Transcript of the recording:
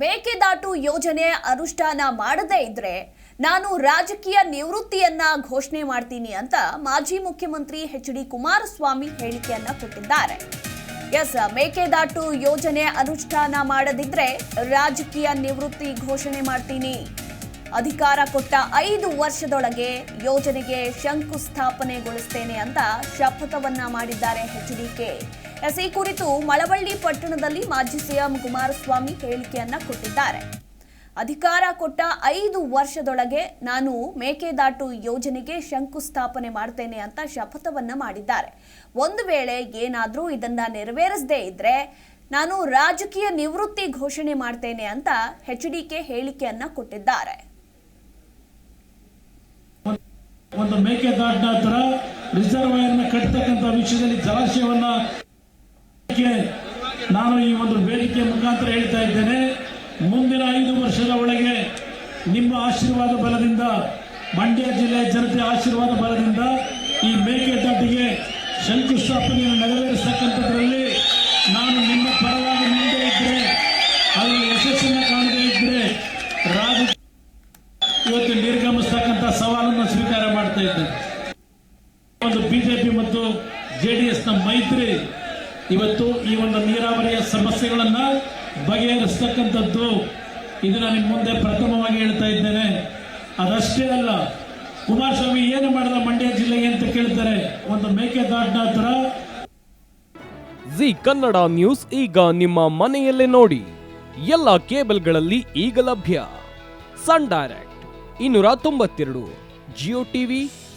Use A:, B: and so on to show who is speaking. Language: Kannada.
A: ಮೇಕೆದಾಟು ಯೋಜನೆ ಅನುಷ್ಠಾನ ಮಾಡದೇ ಇದ್ರೆ ನಾನು ರಾಜಕೀಯ ನಿವೃತ್ತಿಯನ್ನ ಘೋಷಣೆ ಮಾಡ್ತೀನಿ ಅಂತ ಮಾಜಿ ಮುಖ್ಯಮಂತ್ರಿ ಎಚ್ ಡಿ ಕುಮಾರಸ್ವಾಮಿ ಹೇಳಿಕೆಯನ್ನ ಕೊಟ್ಟಿದ್ದಾರೆ. ಎಸ್, ಮೇಕೆದಾಟು ಯೋಜನೆ ಅನುಷ್ಠಾನ ಮಾಡದಿದ್ರೆ ರಾಜಕೀಯ ನಿವೃತ್ತಿ ಘೋಷಣೆ ಮಾಡ್ತೀನಿ. ಅಧಿಕಾರ ಕೊಟ್ಟ ಐದು ವರ್ಷದೊಳಗೆ ಯೋಜನೆಗೆ ಶಂಕುಸ್ಥಾಪನೆಗೊಳಿಸ್ತೇನೆ ಅಂತ ಶಪಥವನ್ನ ಮಾಡಿದ್ದಾರೆ ಎಚ್ಡಿಕೆ ಎಸ್, ಈ ಕುರಿತು ಮಳವಳ್ಳಿ ಪಟ್ಟಣದಲ್ಲಿ ಮಾಜಿ ಸಿಎಂ ಕುಮಾರಸ್ವಾಮಿ ಹೇಳಿಕೆಯನ್ನ ಕೊಟ್ಟಿದ್ದಾರೆ. ಅಧಿಕಾರ ಕೊಟ್ಟ ಐದು ವರ್ಷದೊಳಗೆ ನಾನು ಮೇಕೆದಾಟು ಯೋಜನೆಗೆ ಶಂಕುಸ್ಥಾಪನೆ ಮಾಡ್ತೇನೆ ಅಂತ ಶಪಥವನ್ನ ಮಾಡಿದ್ದಾರೆ. ಒಂದು ವೇಳೆ ಏನಾದರೂ ಇದನ್ನ ನೆರವೇರಿಸದೇ ಇದ್ರೆ ನಾನು ರಾಜಕೀಯ ನಿವೃತ್ತಿ ಘೋಷಣೆ ಮಾಡ್ತೇನೆ ಅಂತ ಎಚ್ ಡಿ ಕೆ ಹೇಳಿಕೆಯನ್ನ ಕೊಟ್ಟಿದ್ದಾರೆ.
B: ಒಂದು ಮೇಕೆದಾಟಿನ ಹತ್ರ ರಿಸರ್ವಾಯರ್ನ ಕಟ್ಟತಕ್ಕಂಥ ವಿಷಯದಲ್ಲಿ ಜಲಾಶಯವನ್ನ ನಾನು ಈ ಒಂದು ಬೇಡಿಕೆ ಮುಖಾಂತರ ಹೇಳ್ತಾ ಇದ್ದೇನೆ. ಮುಂದಿನ ಐದು ವರ್ಷದ ಒಳಗೆ ನಿಮ್ಮ ಆಶೀರ್ವಾದ ಬಲದಿಂದ, ಮಂಡ್ಯ ಜಿಲ್ಲೆಯ ಜನತೆ ಆಶೀರ್ವಾದ ಬಲದಿಂದ ಈ ಮೇಕೆದಾಟಿಗೆ ಶಂಕುಸ್ಥಾಪನೆಯನ್ನು ನೆರವೇರಿಸತಕ್ಕಂಥದ್ರಲ್ಲಿ ನಾನು ನಿಮ್ಮ ಪರವಾಗಿ ಮುಂದೆ ಇದ್ದರೆ ಅದರಲ್ಲಿ ಯಶಸ್ಸನ್ನು ಕಾಣದೇ ಇದ್ದರೆ ರಾಜ ಇವತ್ತು ಒಂದು ಬಿಜೆಪಿ ಮತ್ತು ಜೆಡಿಎಸ್ನ ಮೈತ್ರಿ. ಇವತ್ತು ಈ ಒಂದು ನೀರಾವರಿಯ ಸಮಸ್ಯೆಗಳನ್ನ ಬಗೆಹರಿಸ್ತಕ್ಕಂಥದ್ದು ಇದನ್ನ ನಿಮ್ಮ ಮುಂದೆ ಪ್ರಥಮವಾಗಿ ಹೇಳ್ತಾ ಇದ್ದೇನೆ. ಅದಷ್ಟೇ ಅಲ್ಲ, ಕುಮಾರಸ್ವಾಮಿ ಏನು ಮಾಡಿದ ಮಂಡ್ಯ ಜಿಲ್ಲೆಗೆ ಅಂತ ಕೇಳ್ತಾರೆ, ಒಂದು ಮೇಕೆದಾಟಿನ ಹತ್ರ.
C: ಜಿ ಕನ್ನಡ ನ್ಯೂಸ್ ಈಗ ನಿಮ್ಮ ಮನೆಯಲ್ಲೇ ನೋಡಿ. ಎಲ್ಲ ಕೇಬಲ್ಗಳಲ್ಲಿ ಈಗ ಲಭ್ಯ. ಸನ್ ಡೈರೆಕ್ಟ್, ಇನ್ನೂರ ತೊಂಬತ್ತೆರಡು, ಜಿಯೋ ಟಿವಿ